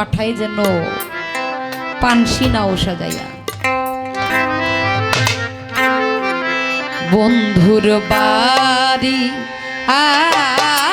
পাঠায় যেন পানসি নাও সাজাইয়া বন্ধুর বাড়ি আমার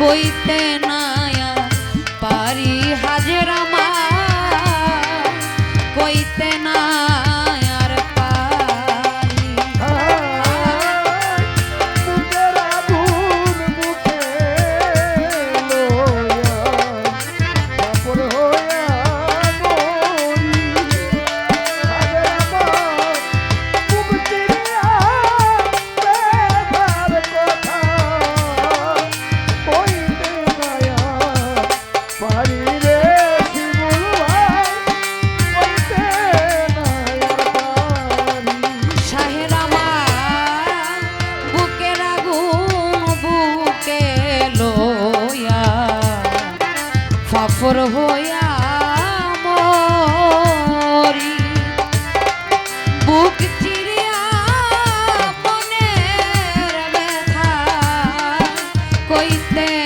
কইতে নায়া কইতে